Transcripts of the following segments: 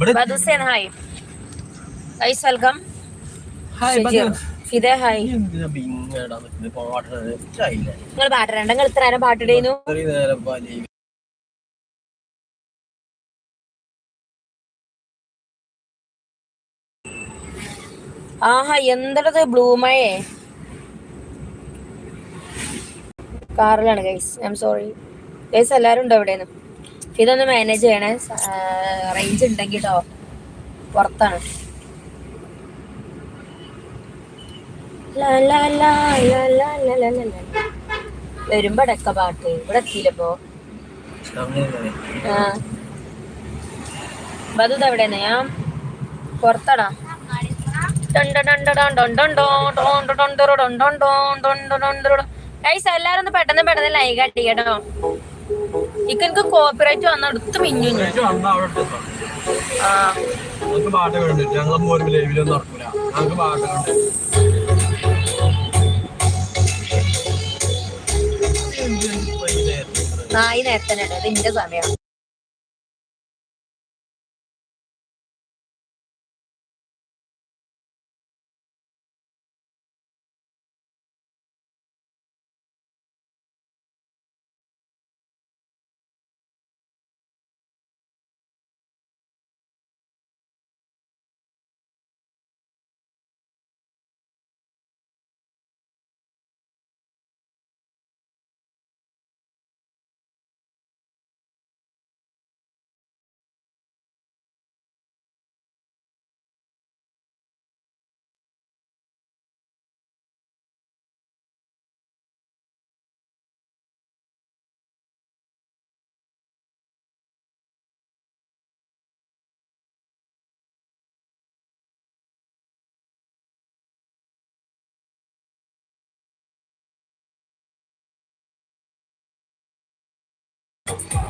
ബദുസേൻ hi guys welcome hi Fida hi നിങ്ങൾ പാട്ടരണ്ട നിങ്ങൾ ഇത്ര നേരം പാട്ടിടേനു ആഹാ എന്തടത് ബ്ലൂമയേ കാറിലാണ് guys I'm sorry guys എല്ലാരും ഉണ്ടോ എവിടെയെന്നും ഇതൊന്ന് മാനേജ് ചെയ്യണേ റേഞ്ച് ഉണ്ടെങ്കിൽ കേട്ടോ പുറത്താണ് വരുമ്പോ അടക്ക പാട്ട് ഇവിടെ എത്തിയില്ലപ്പോ ആ വധുത എവിടെയാണ് ഞാൻ പുറത്തടാ ഡോണ്ടോണ്ടോ ഡോണ്ടോണ്ടോ ഡോണ്ടോണ്ടോ ഡോണ്ടോണ്ടോ ഡോണ്ടോണ്ടോ അടിക്കട്ടോ ഇക്കനക്ക് കോപ്പിറൈറ്റ് വന്ന അടുത്ത് മിഞ്ഞു ഞങ്ങൾക്ക് പാട്ടൊക്കെ ഞങ്ങൾ പോലും ലൈവിലൊന്നും നടക്കൂല. ഞങ്ങൾക്ക് പാട്ടൊക്കെ നായി നേരത്തെ ഇത് എന്റെ സമയമാണ്.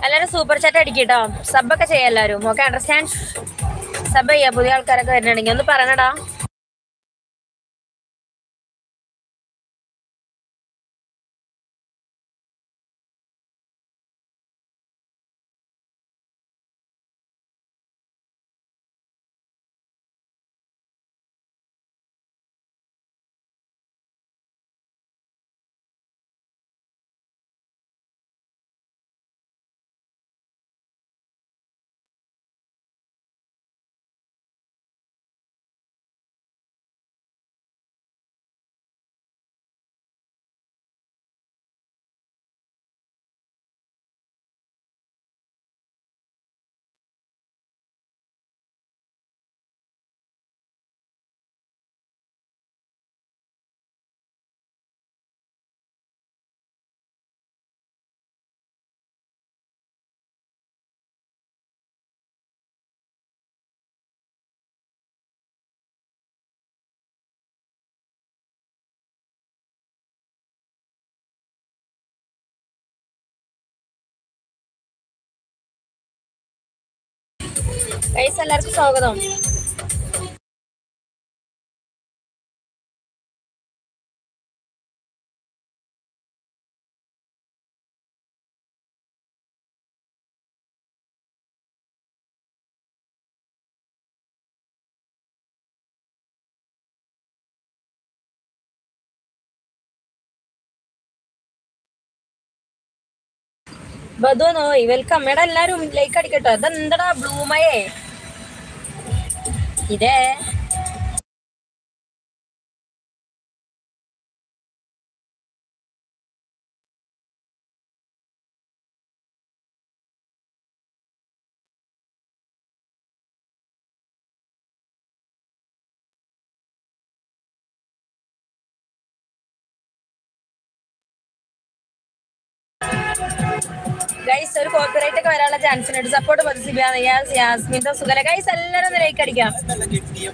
എല്ലാരും സൂപ്പർ ചാറ്റ് അടിക്കട്ടോ. സബ് ഒക്കെ ചെയ്യാം എല്ലാരും. ഓക്കെ അണ്ടർസ്റ്റാൻഡ് സബ് ചെയ്യാം പുതിയ ആൾക്കാരൊക്കെ വരുന്നുണ്ടെങ്കിൽ ഒന്ന് പറയണടാ. ഗൈസ് എല്ലാവർക്കും സ്വാഗതം. ബധു നോയ് വെൽക്കം എടാ എല്ലാരും ലൈക്ക് അടിക്കട്ടോ. അതെന്താടാ ബ്ലൂമയേ? ഇതേ. ഗൈസ് ഒരു കോപ്പിറൈറ്റ് ഒക്കെ വരാനുള്ള ചാൻസ് ഉണ്ട്. സപ്പോർട്ട് പതിസിബിയാണ് യാസ് സുഖല ഗൈസ് എല്ലാരും ലൈക്ക് അടിക്കാം.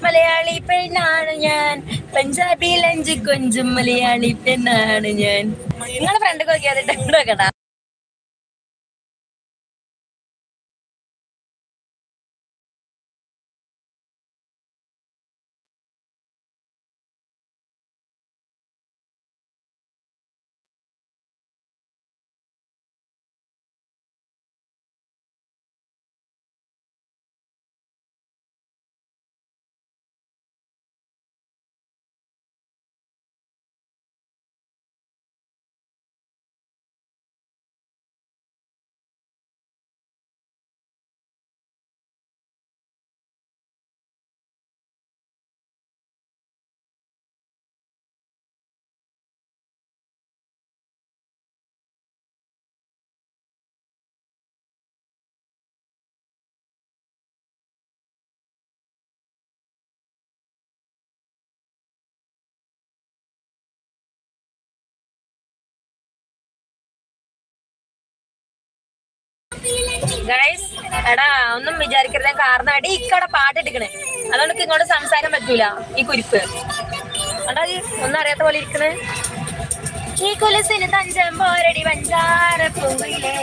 മലയാളി പെണ്ണാണ് ഞാൻ. പഞ്ചാബി ലഞ്ച് കൊഞ്ചും മലയാളി പെണ്ണാണ് ഞാൻ. നിങ്ങളുടെ ഫ്രണ്ട് നോക്കിയാതിട്ട് കേട്ടാ ഗൈസ് എടാ ഒന്നും വിചാരിക്കരുത്. കാരണം അടി ഇക്കവിടെ പാട്ടിട്ടിക്കണേ അതുകൊണ്ട് ഇങ്ങോട്ട് സംസാരിക്കാൻ പറ്റൂല. ഈ കുരിപ്പ്. ഈ ഒന്നും അറിയാത്ത പോലെ ഇരിക്കണേ. ഈ കുലസിന് തഞ്ചം പോരടി വഞ്ചാര പൂവിലേ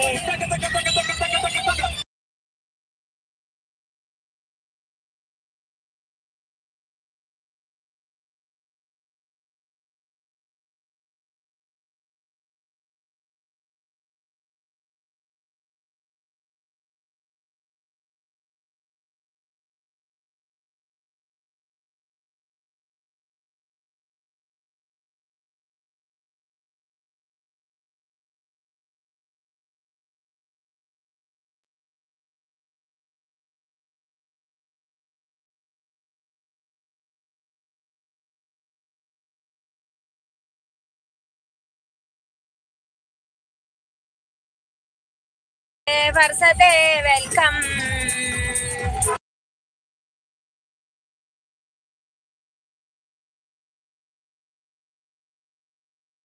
വർഷത്തെ വെൽക്കം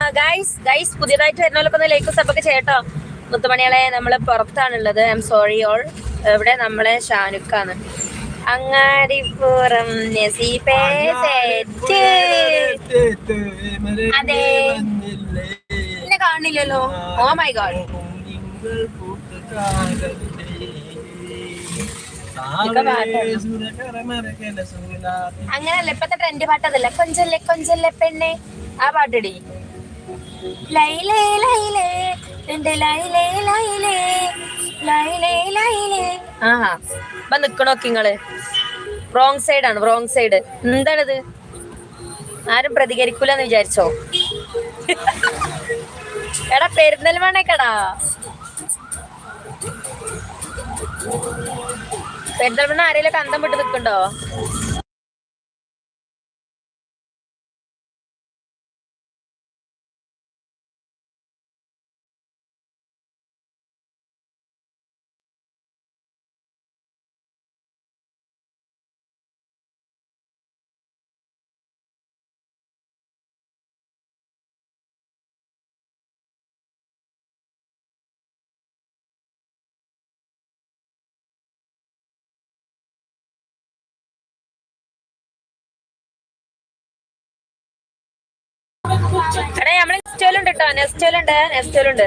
ഗൈസ് ഗൈസ് പുതിയതായിട്ട് വരുന്നവരൊക്കെ ഒന്ന് ലൈക്ക് സബ് ഒക്കെ ചെയ്യട്ടോ. മുത്തുമണികളെ നമ്മൾ പുറത്താണുള്ളത്. ഐ എം സോറി ഓൾ ഇവിടെ നമ്മളെ ഷാനുക്കാണ്. അങ്ങാടിപ്പുറം നസീബേ അതെ. എന്നെ കാണില്ലല്ലോ ഓ മൈ ഗോഡ് അങ്ങനല്ല ഇപ്പത്തെ ട്രെൻഡ് പാട്ട് അതല്ല കൊഞ്ചല്ലേ കൊഞ്ചല്ലേ പെണ്ണെ. ആ പാട്ടിടി. ലൈലേ ലൈലേ എന്റെ ലൈലേ ലൈലേ ലൈലേ ലൈലേ. ആഹാ ഇപ്പൊ നിക്കണോക്കെ നിങ്ങൾ റോങ് സൈഡ് ആണ് റോങ് സൈഡ് എന്താണിത്? ആരും പ്രതികരിക്കൂലെന്ന് വിചാരിച്ചോ? എടാ പെരുന്തൽമണ്ണക്കടാ. പെരുന്തൽമണ്ണ ആരെങ്കിലും കന്തം വിട്ട് നിൽക്കുന്നുണ്ടോ? എടാ നമ്മൾ നെസ്റ്റോലുണ്ട് കേട്ടോ നെസ്റ്റോലുണ്ട് നെസ്റ്റോലുണ്ട്.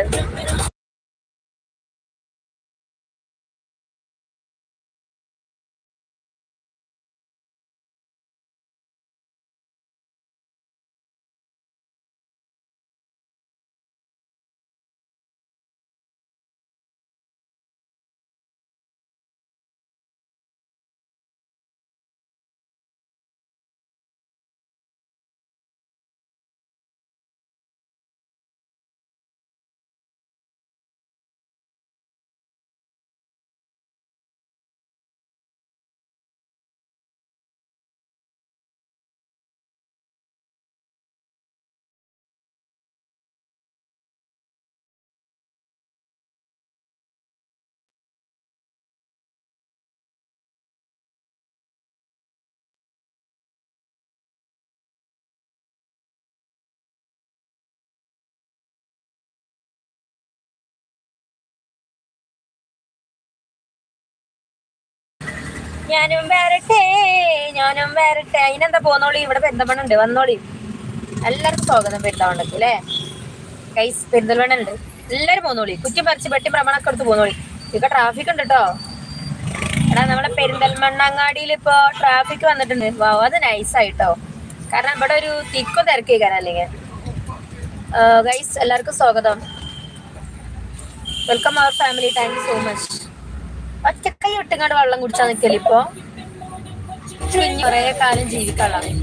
ഞാനും വരട്ടെ ഞാനും വരട്ടെ. അതിനെന്താ പോന്നോളി? ഇവിടെ പെരുന്തമണ്ണ ഉണ്ട് വന്നോളി. എല്ലാവർക്കും സ്വാഗതം പെരുന്തമണ്ണക്ക് അല്ലേ? കൈസ് പെരുന്തൽവണ്ണുണ്ട് എല്ലാവരും പോന്നോളി. കുറ്റി പറിച്ച് പെട്ടി ഭ്രമണൊക്കെ എടുത്ത് പോന്നോളി. ഇപ്പൊ ട്രാഫിക് ഉണ്ട് കേട്ടോ എടാ നമ്മളെ പെരിന്തൽമണ്ണങ്ങാടിയിൽ ഇപ്പൊ ട്രാഫിക് വന്നിട്ടുണ്ട്. വാ അത് നൈസായിട്ടോ കാരണം ഇവിടെ ഒരു തിക്കും തിരക്കി അല്ലെങ്കിൽ. ഗൈസ് എല്ലാവർക്കും സ്വാഗതം. Welcome our family thank you so much ഒറ്റക്കൈ ഒട്ടുങ്ങാണ്ട് വെള്ളം കുടിച്ചാൽ നിൽക്കലിപ്പോ ഇപ്പൊ? കുറെ കാലം ജീവിക്കാനുള്ള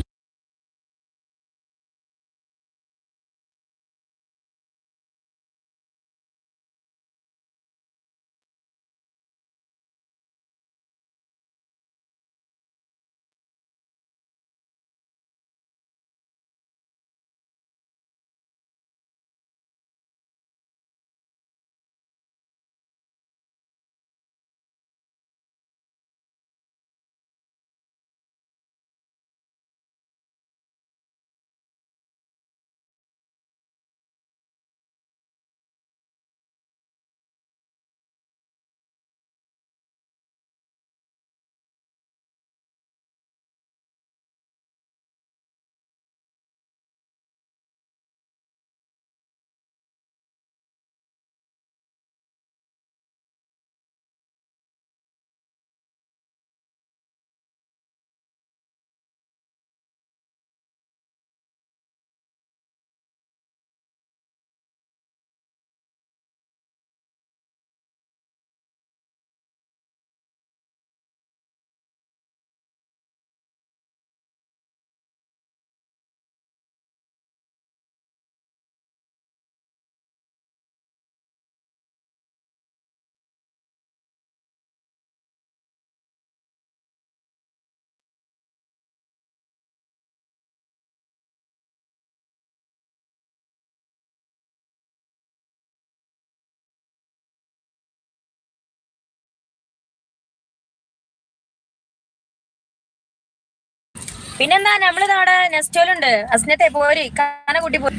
പിന്നെന്താ നമ്മൾ നമ്മുടെ നെസ്റ്റോലുണ്ട്. അസ്നത്തെ പോരി. കാന കൂട്ടി പോരി.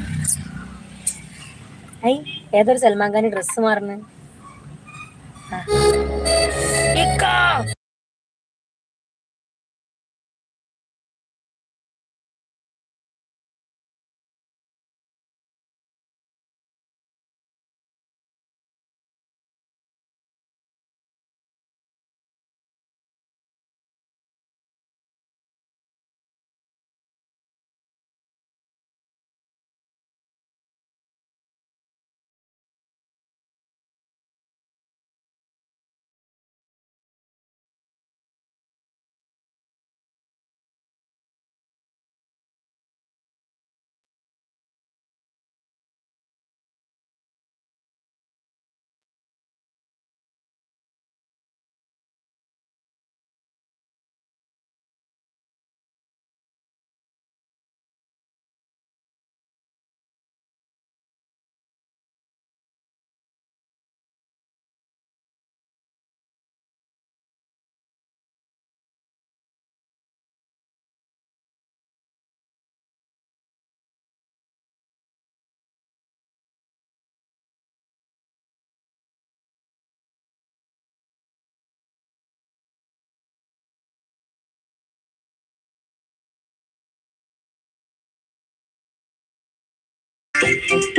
ഐ ഏതൊരു സൽമാൻ ഖാൻ ഡ്രസ് മാറുന്നു?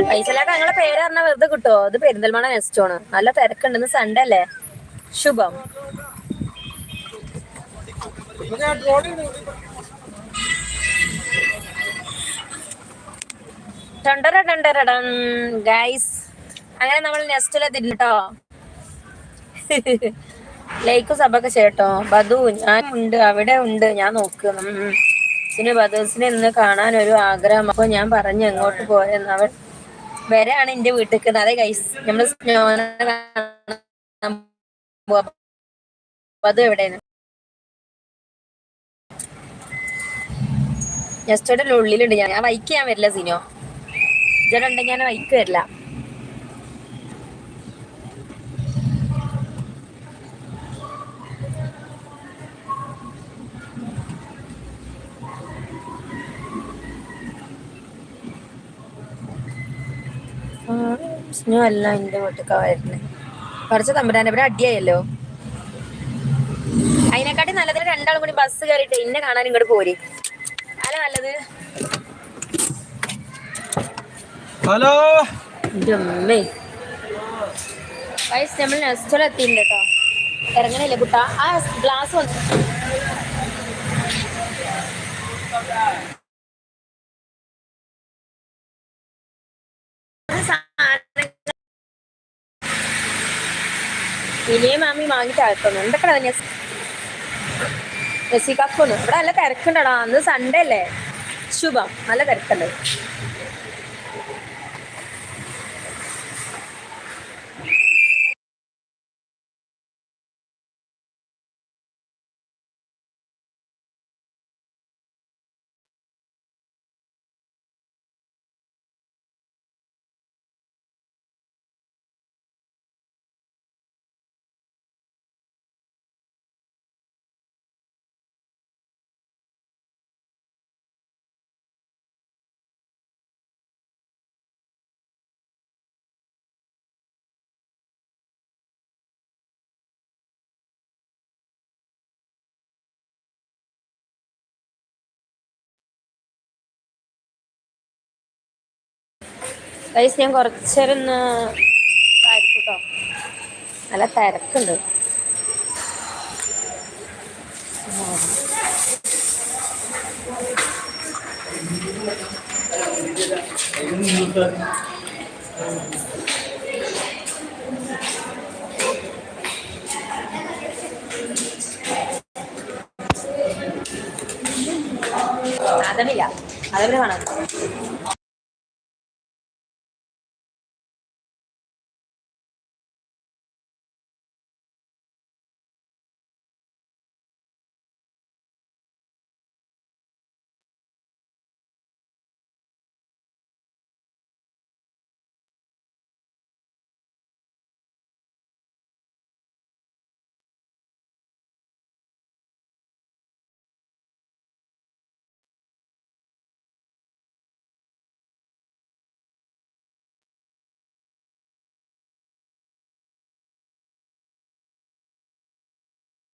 പൈസലാക്ക ഞങ്ങളെ പേര് പറഞ്ഞാൽ വെറുതെ കിട്ടോ? ഇത് പെരിന്തൽമണ നെസ്റ്റോണ് നല്ല തിരക്കുണ്ടെന്ന് സൺഡേ അല്ലേ? ശുഭം. ഗൈസ് അങ്ങനെ നമ്മൾ നെസ്റ്റിലെ കേട്ടോ ലൈക്കും സബൊക്കെ ചേട്ടോ ബധു ഞാൻ ഉണ്ട് അവിടെ ഉണ്ട് ഞാൻ നോക്കുന്നു ഉം. പിന്നെ ഇന്ന് കാണാൻ ഒരു ആഗ്രഹം. അപ്പൊ ഞാൻ പറഞ്ഞു എങ്ങോട്ട് പോയെന്ന്. അവൾ വരാണ് എന്റെ വീട്ടിൽ അതെ ഗൈസ് നമ്മൾ. എവിടെയാണ്? നെസ്റ്റോടെ ഉള്ളിലുണ്ട് ഞാൻ. ഞാൻ വൈക്ക് ഞാൻ വരില്ല സിനോ. ഇജടുണ്ടെങ്കിൽ ഞാൻ വൈക്ക് വരില്ല. സ്നോ അല്ല എന്റെ വീട്ടിൽ വരുന്നത് കുറച്ച് തമ്പുരാന്റെ ഇവിടെ അടിയായല്ലോ. അതിനെക്കാട്ടി നല്ലത് രണ്ടാളും കൂടി ബസ് കയറിയിട്ട് എന്നെ കാണാൻ ഇങ്ങോട്ട് പോരി. അല്ല നല്ലത്? ഹലോ? നമ്മൾ നെസ്റ്റോൾ എത്തിയിട്ടുണ്ട് കേട്ടോ. ഇറങ്ങണില്ലേ കുട്ടാ? ആ ഗ്ലാസ് വന്നു. ഇനിയും മാമി വാങ്ങിട്ട് അകത്തുന്നു എന്തൊക്കെയാ കപ്പൊന്നും ഇവിടെ നല്ല തിരക്കുണ്ടടാ. അന്ന് സൺഡേ അല്ലേ? ശുഭം. നല്ല തിരക്കുണ്ട്. ഗൈസ് ഞാൻ കുറച്ചേരം ഒന്ന് കേട്ടോ നല്ല തിരക്കുണ്ട്. അതമില്ല അതമില്ല കാണാം